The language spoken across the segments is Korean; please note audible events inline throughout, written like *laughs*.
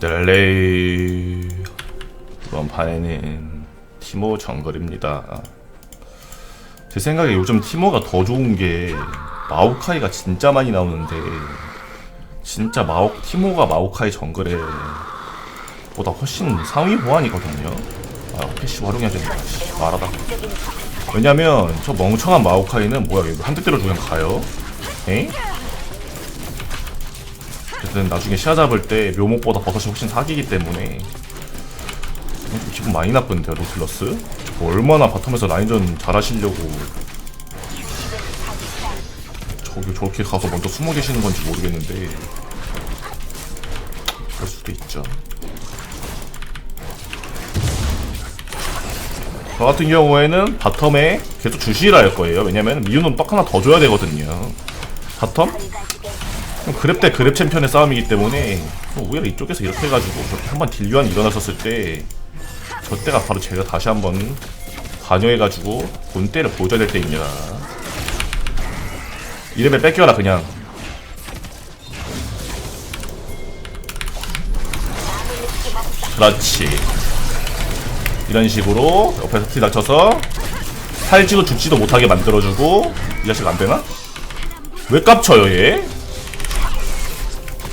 델레이. 이번 판에는 티모 정글입니다. 제 생각에 요즘 티모가 더 좋은 게 마오카이가 진짜 많이 나오는데 진짜 마오 티모가 마오카이 정글에 보다 훨씬 상위 보안이거든요. 아 패시 활용해야 된다 씨, 말하다. 왜냐면 저 멍청한 마오카이는 뭐야 이거 한 대 때려 주면 가요? 에이? 어쨌든 나중에 시야 잡을 때 묘목보다 버섯이 훨씬 사기이기 때문에. 좀 기분 많이 나쁜데요 노틸러스? 뭐 얼마나 바텀에서 라인전 잘하시려고. 저기 저렇게 가서 먼저 숨어 계시는 건지 모르겠는데. 그럴 수도 있죠. 저 같은 경우에는 바텀에 계속 주시라 할 거예요. 왜냐면 미유는 딱 하나 더 줘야 되거든요. 바텀? 그랩 대 그랩 챔피언의 싸움이기 때문에 뭐 오히려 이쪽에서 이렇게 해가지고 저렇게 한번 딜교환이 일어났었을 때 저때가 바로 제가 다시 한번 관여해가지고 본때를 보여줘야 될 때입니다 이름에 뺏겨라 그냥 그렇지 이런 식으로 옆에서 티 낮춰서 살지도 죽지도 못하게 만들어주고 이 자식 안되나? 왜 깝쳐요 얘?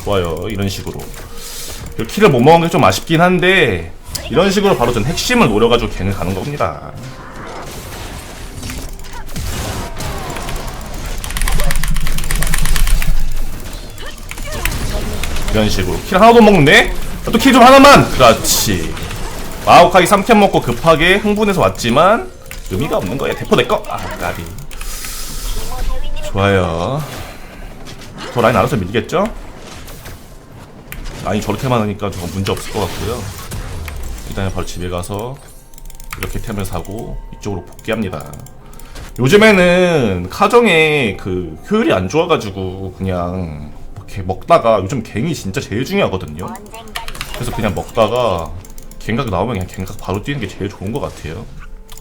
좋아요. 이런 식으로. 그 키를 못 먹은 게 좀 아쉽긴 한데 이런 식으로 바로 전 핵심을 노려가지고 갱을 가는 겁니다. 이런 식으로. 킬 하나도 못 먹는데? 또킬 좀 하나만! 그렇지. 마오카이 3캔 먹고 급하게 흥분해서 왔지만 의미가 없는 거야 대포 내꺼 아 까비. 좋아요. 저 라인 알아서 밀겠죠? 라인 저렇게 많으니까 저거 문제 없을 것 같고요. 일단 바로 집에 가서 이렇게 템을 사고 이쪽으로 복귀합니다. 요즘에는 카정의 그 효율이 안 좋아가지고 그냥 이렇게 먹다가 요즘 갱이 진짜 제일 중요하거든요. 그래서 그냥 먹다가 갱각 나오면 그냥 갱각 바로 뛰는 게 제일 좋은 것 같아요.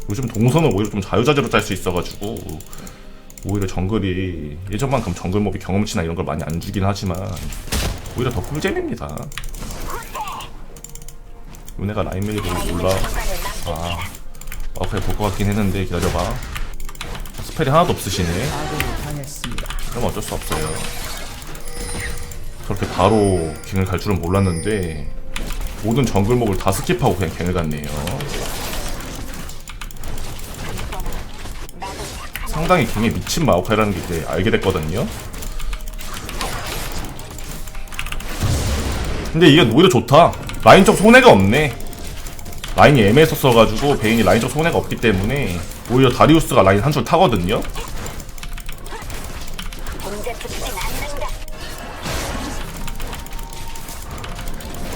요즘 동선은 오히려 좀 자유자재로 짤 수 있어가지고 오히려 정글이 예전만큼 정글 몹이 경험치나 이런 걸 많이 안 주긴 하지만 오히려 더 꿀잼입니다. 요네가 라인 밀리고 올라 아 마우카이 볼것 같긴 했는데 기다려봐. 스펠이 하나도 없으시네. 그럼 어쩔 수 없어요. 저렇게 바로 갱을 갈 줄은 몰랐는데 모든 정글목을 다 스킵하고 그냥 갱을 갔네요. 상당히 갱에 미친 마오카이라는 게 이제 알게 됐거든요 근데 이게 오히려 좋다. 라인적 손해가 없네. 라인이 애매했었어가지고 베인이 라인적 손해가 없기 때문에 오히려 다리우스가 라인 한 줄 타거든요.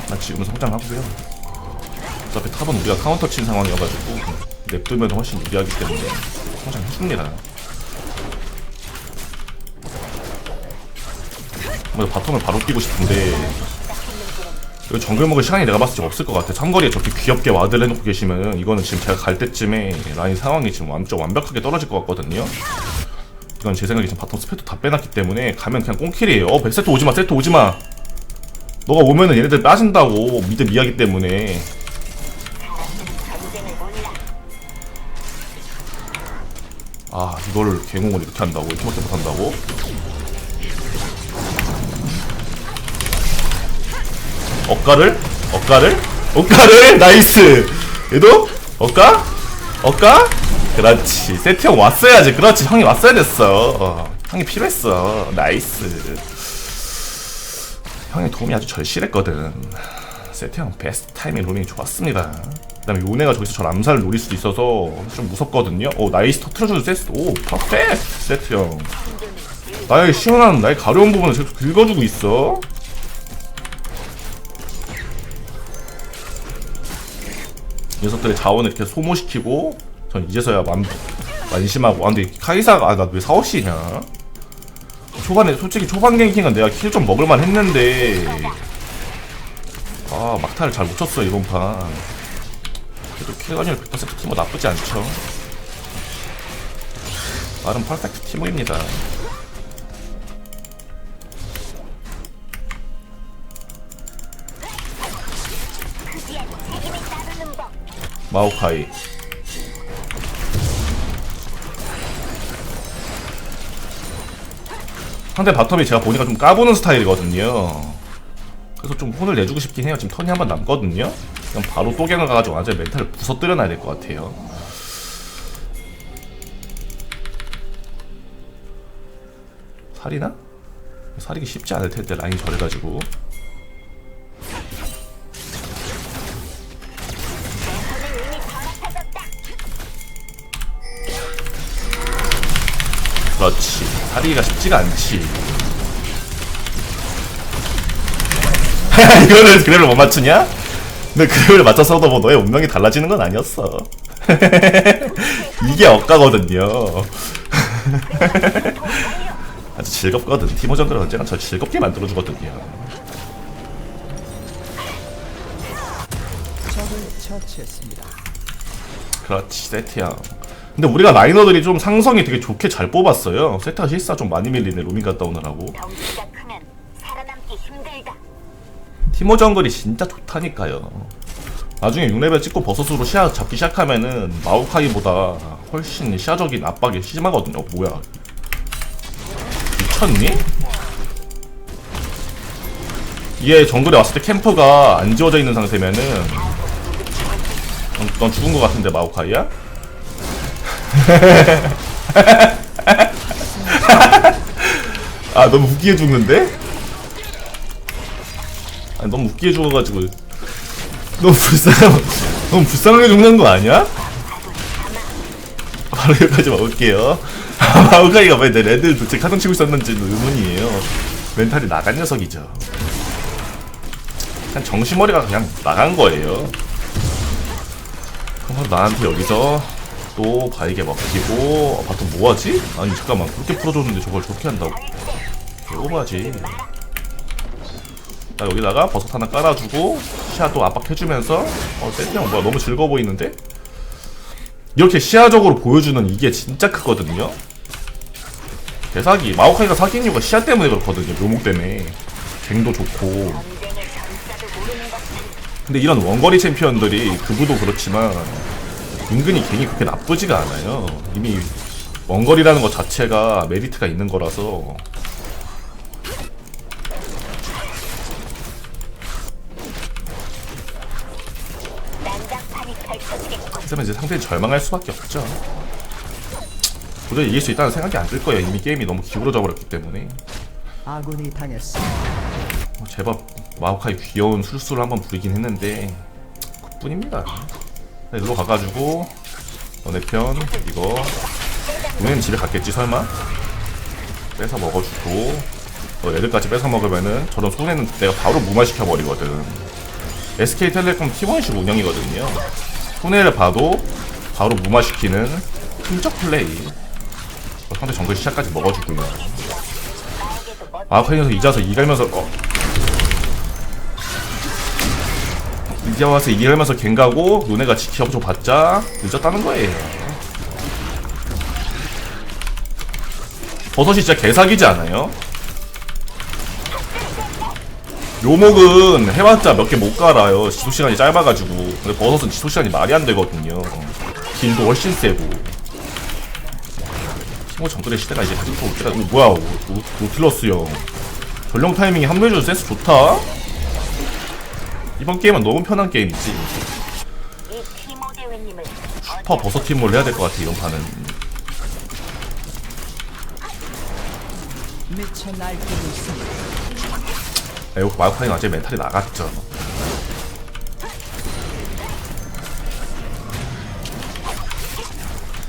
나 지금은 성장하고요. 어차피 탑은 우리가 카운터 친 상황이어가지고 냅두면 훨씬 유리하기 때문에 성장해줍니다. 뭐 바텀을 바로 끼고 싶은데 이거 정글 먹을 시간이 내가 봤을 때 없을 것 같아. 삼거리에 저렇게 귀엽게 와드를 해놓고 계시면은 이거는 지금 제가 갈 때쯤에 라인 상황이 지금 완전 완벽하게 떨어질 것 같거든요. 이건 제 생각에 지금 바텀 스페도 다 빼놨기 때문에 가면 그냥 꽁킬이에요. 어, 100세트 오지마, 세트 오지마. 너가 오면은 얘네들 빠진다고 미드 미하기 때문에. 아, 이걸 개공을 이렇게 한다고? 이렇게 못한다고? 억가를? 억가를? 억가를? *laughs* 나이스! 얘도? 억가? 억가? 그렇지. 세트 형 왔어야지. 그렇지. 형이 왔어야 됐어. 어, 형이 필요했어. 나이스. 형의 도움이 아주 절실했거든. 세트 형 베스트 타이밍 로밍이 좋았습니다. 그 다음에 요네가 저기서 저 암살을 노릴 수도 있어서 좀 무섭거든요. 오, 나이스 터트려주는 세트. 오, 퍼펙트! 세트 형. 나의 시원한, 나의 가려운 부분을 계속 긁어주고 있어. 녀석들의 자원을 이렇게 소모시키고 전 이제서야 만, 만심하고. 아 근데 카이사가 아 나 왜 사오시냐? 초반에 솔직히 초반 갱킹은 내가 킬 좀 먹을만 했는데. 아 막타를 잘 못 쳤어 이번 판. 그래도 킬관율 100% 팀뭐 나쁘지 않죠. 나름 퍼펙트 팀워입니다 마오카이. 상대 바텀이 제가 보니까 좀 까부는 스타일이거든요. 그래서 좀 혼을 내주고 싶긴 해요. 지금 턴이 한 번 남거든요. 그냥 바로 또갱을 가가지고 완전 멘탈을 부서뜨려놔야 될 것 같아요. 살이나? 살이기 쉽지 않을 텐데 라인 저래가지고 살이기가 쉽지가 않지. *laughs* 이거를 그래를 못 맞추냐? 근데 그래를 맞춰서도 뭐 너의 운명이 달라지는 건 아니었어. *laughs* 이게 억가거든요. *laughs* 아주 즐겁거든. 티모전들은 언제나 저 즐겁게 만들어주거든요. 그렇지 세트야 근데 우리가 라이너들이 좀 상성이 되게 좋게 잘 뽑았어요 세트가 실사 좀 많이 밀리네 로밍 갔다 오느라고 덩치가 크면 살아남기 힘들다. 티모 정글이 진짜 좋다니까요 나중에 6레벨 찍고 버섯으로 시야 잡기 시작하면은 마오카이보다 훨씬 시야적인 압박이 심하거든요 어, 뭐야 미쳤니? 이게 정글에 왔을 때 캠프가 안 지워져 있는 상태면은 넌, 넌 죽은 것 같은데 마오카이야? *laughs* 아 너무 웃기게 죽는데? 아 너무 웃기게 죽어가지고. 너무 불쌍해 *laughs* 너무 불쌍하게 죽는 거 아니야? *laughs* 바로 여기까지 먹을게요. 마우카이가 왜 내 레드를 도대체 카동 치고 있었는지 의문이에요. 멘탈이 나간 녀석이죠. 그냥 정신머리가 그냥 나간 거예요. 그럼 나한테 여기서 또 바이게 먹히고 어, 바텀 뭐하지? 아니 잠깐만. 그렇게 풀어줬는데 저걸 저렇게 한다고? 개오바지? 자 여기다가 버섯 하나 깔아주고 시야 또 압박해주면서. 어 세트형 뭐야? 너무 즐거워 보이는데? 이렇게 시야적으로 보여주는 이게 진짜 크거든요? 대사기. 마오카이가 사귄 이유가 시야 때문에 그렇거든요. 묘목 때문에. 갱도 좋고. 근데 이런 원거리 챔피언들이 그부도 그렇지만 은근히 갱이 그렇게 나쁘지가 않아요. 이미 원거리라는 것 자체가 메리트가 있는 거라서 그러면 이제 상대는 절망할 수밖에 없죠. 도저히 이길 수 있다는 생각이 안 들 거예요. 이미 게임이 너무 기울어져 버렸기 때문에 아군이 당했습니다. 뭐 제법 마오카이 귀여운 술수를 한번 부리긴 했는데 그뿐입니다. 네, 일로 가가지고 너네 편 이거 우리는 집에 갔겠지 설마? 뺏어 먹어주고 너 애들까지 뺏어 먹으면은 저런 손해는 내가 바로 무마시켜 버리거든. SK텔레콤 T1식 운영이거든요. 손해를 봐도 바로 무마시키는 흠적 플레이. 어, 상대 정글 시작까지 먹어주고요. 멋 마우카이에서 이자서 이갈면서 어. 이제 와서 이갈면서 갱가고 너네가 지켜줘 봤자 늦었다는 거예요. 버섯이 진짜 개사기지 않아요? 묘목은 해봤자 몇 개 못 갈아요. 지속 시간이 짧아가지고. 근데 버섯은 지속 시간이 말이 안 되거든요. 딜도 훨씬 세고. 뭐 정글의 시대가 이제 가지고 올 때가 어, 뭐야 오, 오, 노틸러스 형 전령 타이밍이 합류해줘서 센스 좋다 이번 게임은 너무 편한 게임이지. 슈퍼 버섯 팀을 해야 될 것 같아 이런 판은. 에오 마우카이는 아직 멘탈이 나갔죠?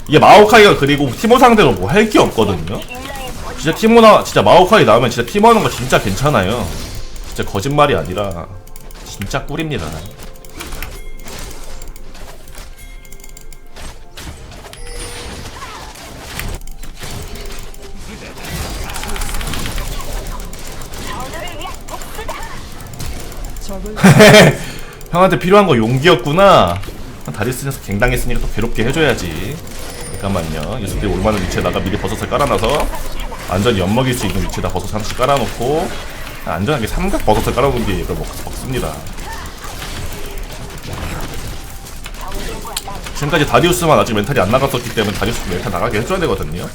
이게 마오카이가 그리고 티모 상대로 뭐 할 게 없거든요? 진짜 티모나 진짜 마오카이 나오면 진짜 티모 하는 거 진짜 괜찮아요. 진짜 거짓말이 아니라 진짜 꿀입니다 *laughs* 형한테 필요한 거 용기였구나. 다리스에서 갱당했으니까 또 괴롭게 해줘야지. 잠깐만요. 이 녀석들이 올만한 위치에다가 미리 버섯을 깔아놔서 완전히 엿먹일 수 있는 위치에다 버섯 하나씩 깔아놓고 안전하게 삼각 버섯을 깔아놓은 뒤에 이걸 먹, 먹습니다. 지금까지 다리우스만 아직 멘탈이 안 나갔었기 때문에 다리우스 멘탈 나가게 해줘야 되거든요.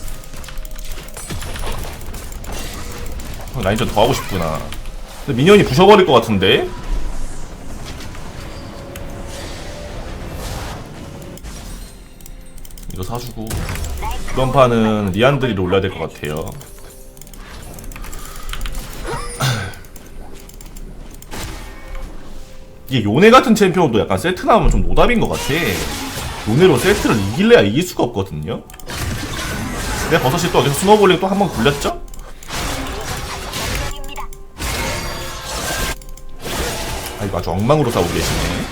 어, 라인전 더 하고 싶구나. 근데 미니언이 부셔버릴 것 같은데? 이거 사주고 이번 판은 리안드리를 올려야 될 것 같아요. 이게 요네 같은 챔피언도 약간 세트 나오면 좀 노답인 것 같아. 요네로 세트를 이길래야 이길 수가 없거든요. 내 버섯이 또 어디서 스노볼링 또 한 번 굴렸죠? 아 이거 아주 엉망으로 싸우고 계시네.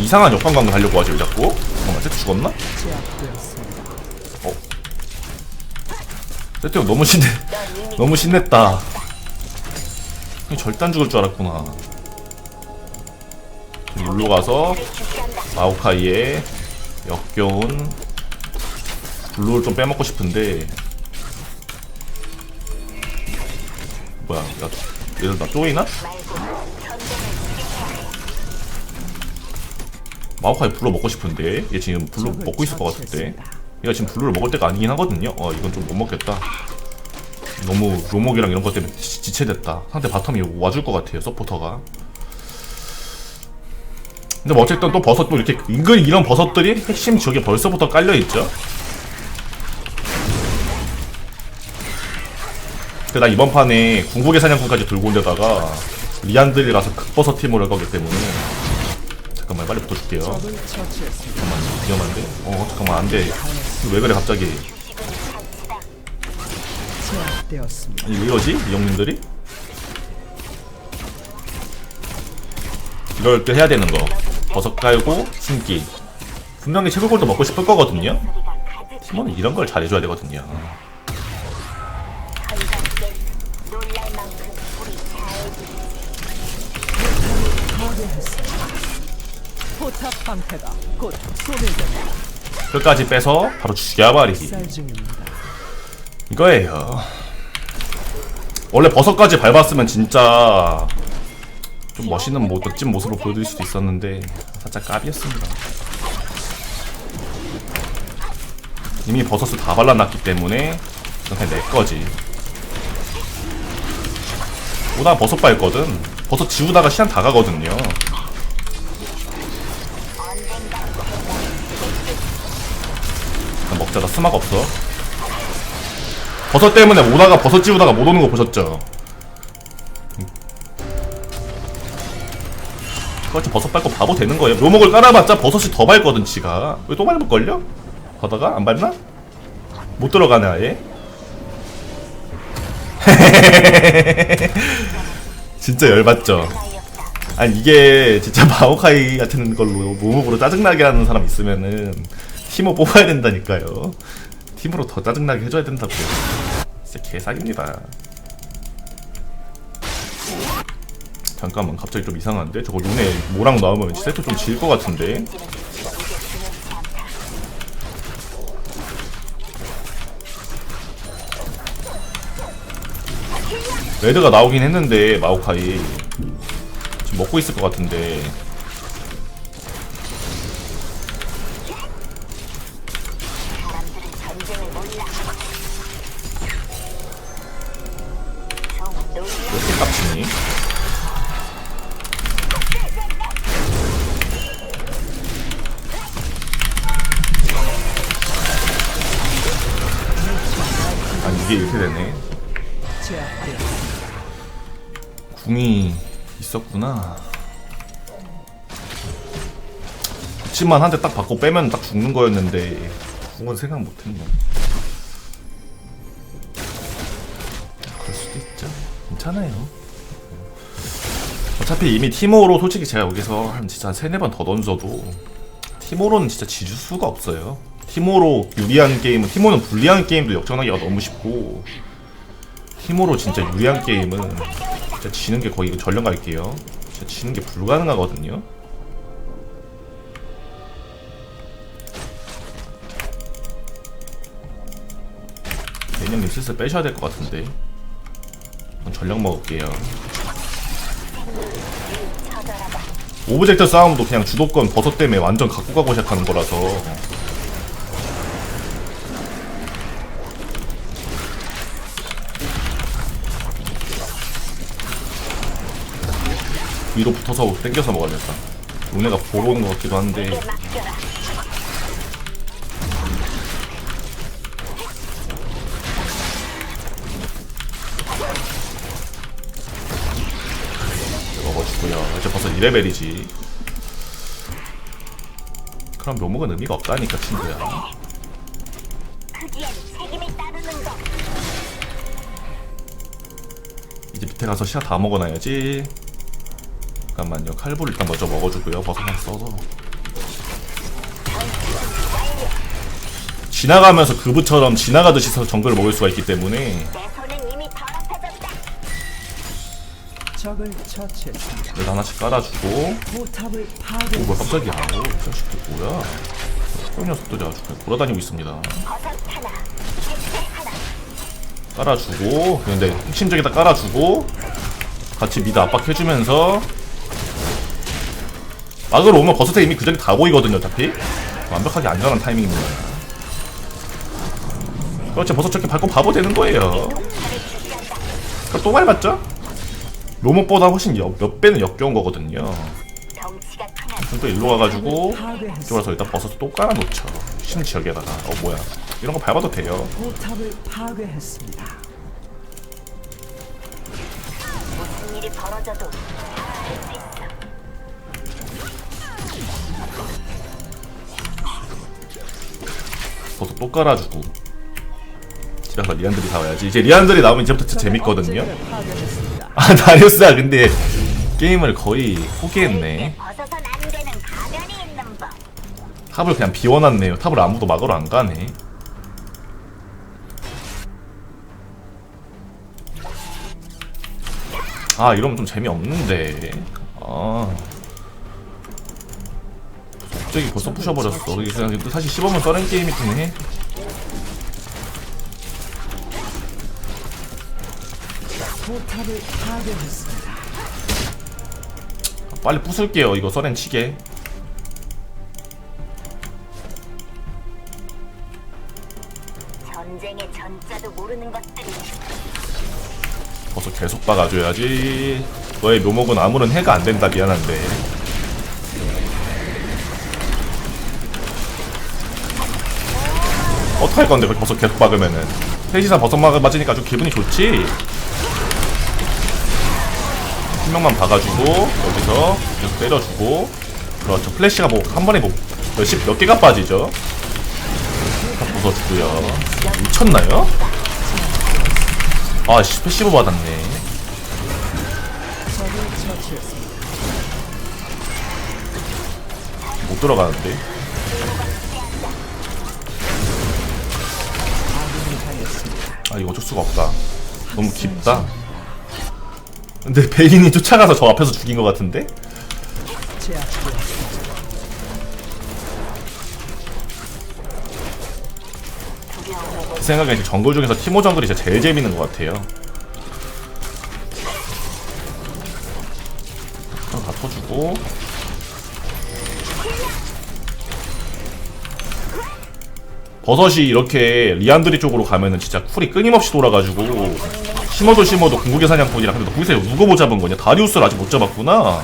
이상한 역광광을 하려고 하지 왜 자꾸? 잠깐만 세트 죽었나? 제압되었습니다. 세트 형 너무 신내 *laughs* 너무 신냈다. 안 죽을 줄 알았구나. 룰로 가서 마오카이의 역겨운 블루를 좀 빼먹고 싶은데 뭐야 야 얘들 나 쪼이나? 마오카이 블루 먹고 싶은데 얘 지금 블루 먹고 있을 것 같은데. 얘가 지금 블루를 먹을 때가 아니긴 하거든요 어 이건 좀 못 먹겠다 너무 로목이랑 이런 것 때문에 지- 지체됐다. 상대 바텀이 와줄 것 같아요 서포터가. 근데 뭐 어쨌든 또 버섯 또 이렇게 은근 이런 버섯들이 핵심 지역에 벌써부터 깔려있죠? 근데 나 이번 판에 궁극의 사냥꾼까지 들고 온 데다가 리안들이라서 극버섯 팀으로 할 거기 때문에 잠깐만 빨리 붙어줄게요. 처치했습니다. 위험한데? 어 잠깐만 안돼. 왜 그래 갑자기 제압되었습니다. 아니 왜 이러지? 이 형님들이? 이럴 때 해야 되는 거 버섯 깔고 숨기 분명히 채굴골도 먹고 싶을 거거든요 팀원은 이런 걸 잘해줘야 되거든요 포탑 방패가 곧. 끝까지 빼서 바로 죽여버리기 쌀 중입니다. 이거예요 원래 버섯까지 밟았으면 진짜 좀 멋있는 뭐 멋진 모습을 보여드릴 수도 있었는데 살짝 까비였습니다. 이미 버섯을 다 발라놨기 때문에 그냥 내 거지. 오다 버섯 밟거든. 버섯 지우다가 시간 다 가거든요. 일단 먹자 나 스마가 없어 버섯 때문에 오다가 버섯 지우다가 못 오는 거 보셨죠? 그렇지 버섯 밟고 바보 되는 거예요 묘목을 깔아봤자 버섯이 더 밟거든 지가 왜 또 밟을걸요? 가다가 안 밟나? 못 들어가네 아예 *laughs* 진짜 열받죠 아니 이게 진짜 *laughs* 마오카이 같은 걸로 묘목으로 짜증나게 하는 사람 있으면은 팀을 뽑아야 된다니까요 팀으로 더 짜증나게 해줘야 된다고요. 진짜 개사기입니다. 잠깐만 갑자기 좀 이상한데? 저거 눈에 뭐랑 나오면 세트 좀 질 것 같은데? 레드가 나오긴 했는데 마오카이. 지금 먹고 있을 것 같은데 궁이 있었구나. 붙임만 한 대 딱 받고 빼면 딱 죽는 거였는데 궁은 생각 못했네. 그럴 수도 있죠. 괜찮아요. 어차피 이미 티모로 솔직히 제가 여기서 한 진짜 세네 번 더 던져도 티모로는 진짜 지줄 수가 없어요. 티모로 유리한 게임은 티모는 불리한 게임도 역전하기가 너무 쉽고 티모로 진짜 유리한 게임은 진짜 지는 게 거의 전령 갈게요. 진짜 지는 게 불가능하거든요. 내년님 슬슬 빼셔야 될 것 같은데. 전 전령 먹을게요. 오브젝트 싸움도 그냥 주도권 버섯 때문에 완전 갖고 가고 시작하는 거라서 위로 붙어서 땡겨서 먹어야겠다. 얘네가 보러 오는 것 같기도 한데. 먹어주고요. 이제 벌써 2레벨이지. 그럼 묘목은 의미가 없다니까 친구야. 이제 밑에 가서 시야 다 먹어놔야지 잠깐만요. 칼부를 일단 먼저 먹어주고요. 버섯 하나 써서. 지나가면서 그부처럼 지나가듯이 서 정글을 먹을 수가 있기 때문에. 적을 처치했습니다. 하나씩 깔아주고. 포탑을 오 파괴. 뭐야 깜짝이야. 오 자식들 뭐야? 이 녀석들이 아주 그냥 돌아다니고 있습니다. 깔아주고. 근데 핵심적에다 깔아주고. 같이 미드 압박해주면서 막으로 오면 버섯에 이미 그 전에 다 보이거든요 어차피. 완벽하게 안전한 타이밍입니다. 그렇지 버섯 저렇게 밟고 바보 되는 거예요. 그럼 또 밟았죠? 로봇보다 훨씬 역- 몇 배는 역겨운 거거든요. 그럼 또 일로 가가지고. 이쪽으로 와서 일단 버섯 또 깔아놓죠. 심지역에다가. 어 뭐야. 이런 거 밟아도 돼요. 포탑을 파괴했습니다. 무슨 일이 벌어져도 버섯 또 깔아주고. 집에 가서 리안들이 사와야지. 이제 리안들이 나오면 이제부터 진짜 재밌거든요. 아 다리우스야 근데 게임을 거의 포기했네. 탑을 그냥 비워놨네요. 탑을 아무도 막으러 안 가네. 아 이러면 좀 재미없는데. 아 갑자기 벌써 부셔버렸어. 이게 그냥 사실 씹으면 써낸 게임이긴 해 포탑을 파괴했습니다. 빨리 부술게요 이거 써낸 치게 전쟁의 전자도 모르는 것들이 벌써 계속 박아줘야지. 너의 묘목은 아무런 해가 안 된다 미안한데 어떡할 건데 그렇게 벌써 계속 박으면은? 셋이서 버섯 막 맞으니까 아주 기분이 좋지? 한 명만 박아주고 여기서 계속 때려주고. 그렇죠. 플래시가 뭐 한 번에 뭐 몇십 몇 개가 빠지죠? 다 부숴주고요. 미쳤나요? 아씨 패시브 받았네. 못 들어가는데 아 이거 어쩔 수가 없다. 너무 깊다. 근데 베인이 쫓아가서 저 앞에서 죽인 것 같은데? 제 생각에 이제 정글 중에서 티모 정글이 진짜 제일 재밌는 것 같아요. 다 터주고 버섯이 이렇게 리안드리 쪽으로 가면은 진짜 쿨이 끊임없이 돌아가지고 심어도 심어도 궁극의 사냥꾼이랑 근데 너 거기서 누가 못 잡은 거냐? 다리우스를 아직 못 잡았구나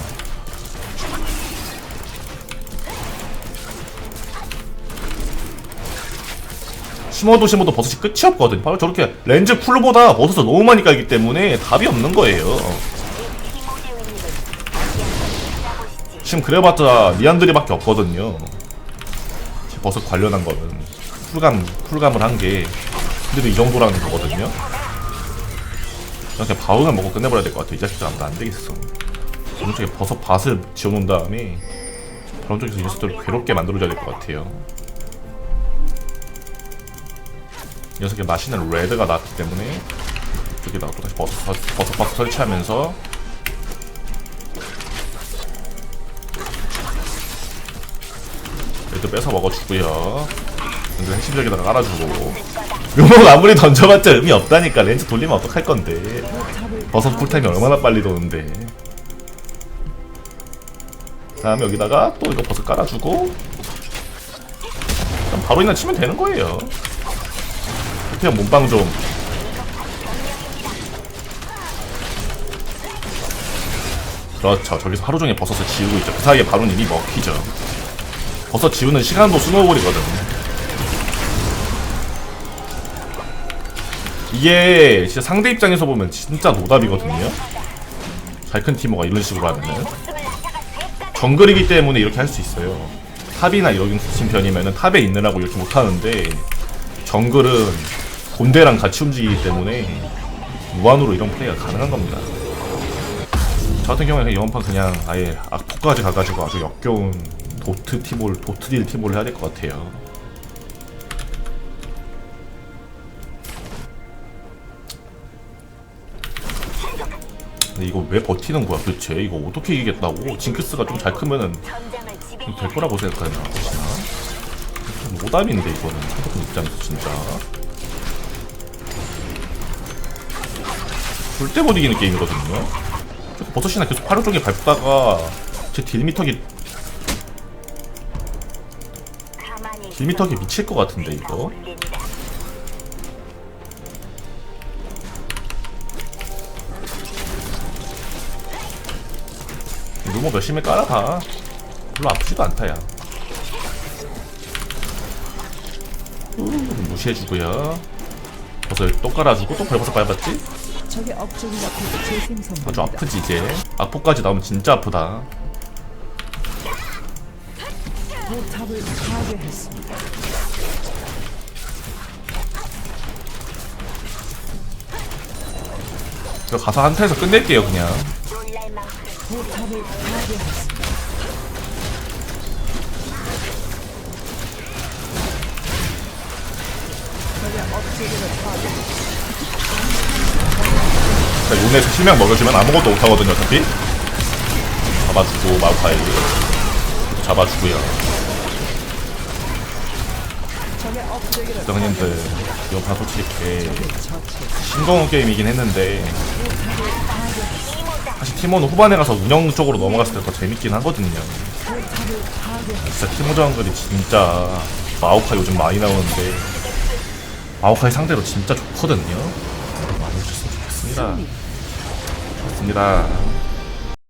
심어도 심어도 버섯이 끝이 없거든. 바로 저렇게 렌즈 쿨보다 버섯을 너무 많이 깔기 때문에 답이 없는 거예요. 지금 그래봤자 미안들이밖에 없거든요. 제 버섯 관련한 거는 쿨감 쿨감을 한 게 근데도 이 정도라는 거거든요. 그냥 바운을 먹고 끝내버려야 될 것 같아. 이 자식들 아무도 안 되겠어. 오른쪽에 버섯 밭을 지어놓은 다음에 바론 쪽에서 이 녀석들을 괴롭게 만들어줘야 될 것 같아요. 이 녀석의 맛있는 레드가 나왔기 때문에 여기다가 또 다시 버섯, 버섯 밭 설치하면서 레드 뺏어 먹어주고요. 근데 핵심적에다가 깔아주고. 묘목 아무리 던져봤자 의미 없다니까 렌즈 돌리면 어떡할 건데. 버섯 쿨타임이 얼마나 빨리 도는데. 다음에 여기다가 또 이거 버섯 깔아주고. 바로 그냥 치면 되는 거예요. 그냥 몸빵 좀. 그렇죠. 저기서 하루 종일 버섯을 지우고 있죠. 그 사이에 바로 이미 먹히죠. 버섯 지우는 시간도 스노우볼이거든 이게 진짜 상대 입장에서 보면 진짜 노답이거든요. 잘큰 티모가 이런 식으로 하면은. 정글이기 때문에 이렇게 할 수 있어요. 탑이나 이런 팀 편이면은 탑에 있느라고 이렇게 못하는데 정글은 본대랑 같이 움직이기 때문에 무한으로 이런 플레이가 가능한 겁니다. 저 같은 경우에는 이번 판 그냥 아예 악폭까지 가가지고 아주 역겨운 도트 티몰, 도트딜 티몰을 해야 될 것 같아요 근데 이거 왜 버티는 거야? 도대체 이거 어떻게 이기겠다고? 징크스가 좀 잘 크면은 될 거라고 생각하나 보시나 노답인데 이거는. 상대편 입장에서 진짜. 절대 못 이기는 게임이거든요. 저 버섯이나 계속 팔을 쪽에 밟다가 제 딜미터기 딜미터기 미칠 것 같은데 이거 루머 열심히 깔아봐 별로 아프지도 않다 야. 우, 무시해주고요. 버섯 또 깔아주고 또 별버섯 밟았지? 아주 아프지 이제. 악포까지 나오면 진짜 아프다. 가서 한타에서 끝낼게요 그냥 포탑을 파괴했습니다. 자, 용에서 실명 먹여주면 아무것도 못하거든요 어차피 잡아주고 마우카이 잡아주고요 형님들 판 솔직히. 싱거운 게임이긴 했는데 팀원은 후반에 가서 운영 쪽으로 넘어갔을 때 더 재밌긴 하거든요. 진짜 티모 장글이 진짜 마오카이 요즘 많이 나오는데 마오카이 상대로 진짜 좋거든요. 많이 해주셨으면 좋겠습니다. 좋습니다